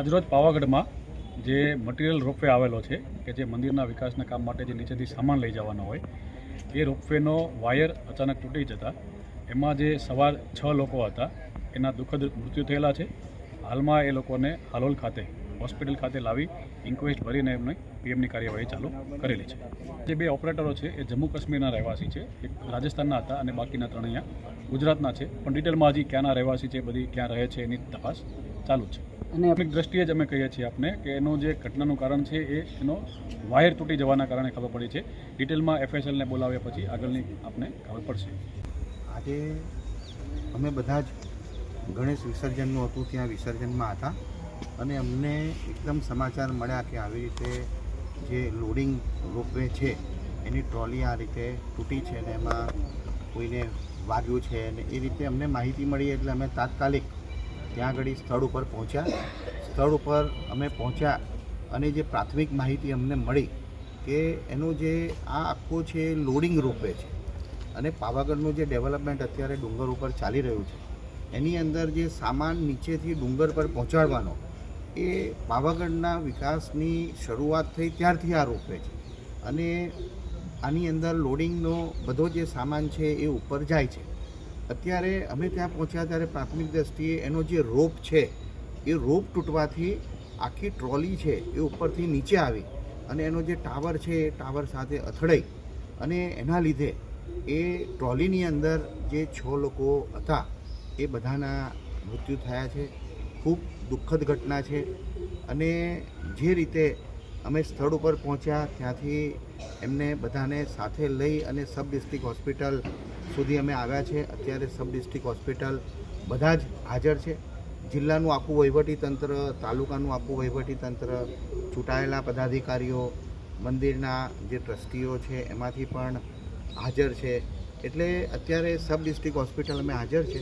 આજરોજ પાવાગઢમાં જે material ropeway આવેલો છે, કે જે મંદિરના વિકાસના કામ માટે જે નીચેથી સામાન લઈ જવાનો હોય, એ રોપવેનો વાયર અચાનક તૂટી જતા, એમાં જે સવાર છ લોકો હતા, એના દુઃખદ મૃત્યુ થયેલા છે. હાલમાં એ લોકોને હાલોલ ખાતે, હોસ્પિટલ ખાતે લાવી ઇન્ક્વેસ્ટ ભરીને એમને પીએમની કાર્યવાહી ચાલુ કરેલી છે. જે બે ઓપરેટરો છે, એ જમ્મુ કાશ્મીરના રહેવાસી છે, એક રાજસ્થાનના હતા અને બાકીના ત્રણ અહીંયા ગુજરાતના છે પણ ડિટેલમાં હજી ક્યાંના રહેવાસી છે બધી ક્યાં રહે છે એની તપાસ ચાલુ છે. અને આપણી દ્રષ્ટિએ જ અમે કહીએ છીએ આપને કે એનું જે ઘટનાનું કારણ છે એ એનો વાયર તૂટી જવાના કારણે ખબર પડી છે. ડિટેલમાં એફએસએલને બોલાવ્યા પછી આગળની આપને ખબર પડશે. આજે અમે બધા જ ગણેશ વિસર્જનનું હતું ત્યાં વિસર્જનમાં હતા. અને અમને એકદમ સમાચાર મળ્યા કે આવી રીતે જે લોડિંગ રોપવે છે એની ટ્રોલી આ રીતે તૂટી છે અને એમાં કોઈને વાગ્યું છે અને એ રીતે અમને માહિતી મળી એટલે અમે તાત્કાલિક ત્યાં આગળ સ્થળ ઉપર પહોંચ્યા. સ્થળ ઉપર અમે પહોંચ્યા અને જે પ્રાથમિક માહિતી અમને મળી કે એનું જે આ આખો છે લોડિંગ રૂપે છે અને પાવાગઢનું જે ડેવલપમેન્ટ અત્યારે ડુંગર ઉપર ચાલી રહ્યું છે, એની અંદર જે સામાન નીચેથી ડુંગર પર પહોંચાડવાનો એ પાવાગઢના વિકાસની શરૂઆત થઈ ત્યારથી આ રોપવે છે. અને આની અંદર લોડિંગનો બધો જે સામાન છે એ ઉપર જાય છે. અત્યારે અમે ત્યાં પહોંચ્યા ત્યારે પ્રાથમિક દ્રષ્ટિએ એનો જે રોપ છે, એ રોપ તૂટવાથી આખી ટ્રોલી છે એ ઉપરથી નીચે આવી અને એનો જે ટાવર છે એ ટાવર સાથે અથડાઈ અને એના લીધે એ ટ્રોલીની અંદર જે છ લોકો હતા એ બધાના મૃત્યુ થયા છે. ખૂબ દુઃખદ ઘટના છે અને જે રીતે અમે સ્થળ ઉપર પહોંચ્યા. ત્યાંથી એમને બધાને સાથે લઈ અને સબ ડિસ્ટ્રિક્ટ હોસ્પિટલ સુધી અમે આવ્યા છે. અત્યારે સબ ડિસ્ટ્રિક્ટ હોસ્પિટલ બધા જ હાજર છે. જિલ્લાનું આખું વહીવટી તંત્ર, તાલુકાનું આખું વહીવટી તંત્ર, ચૂંટાયેલા પદાધિકારીઓ, મંદિરના જે ટ્રસ્ટીઓ છે, એમાંથી પણ હાજર છે. એટલે અત્યારે સબ ડિસ્ટ્રિક્ટ હોસ્પિટલ અમે હાજર છે.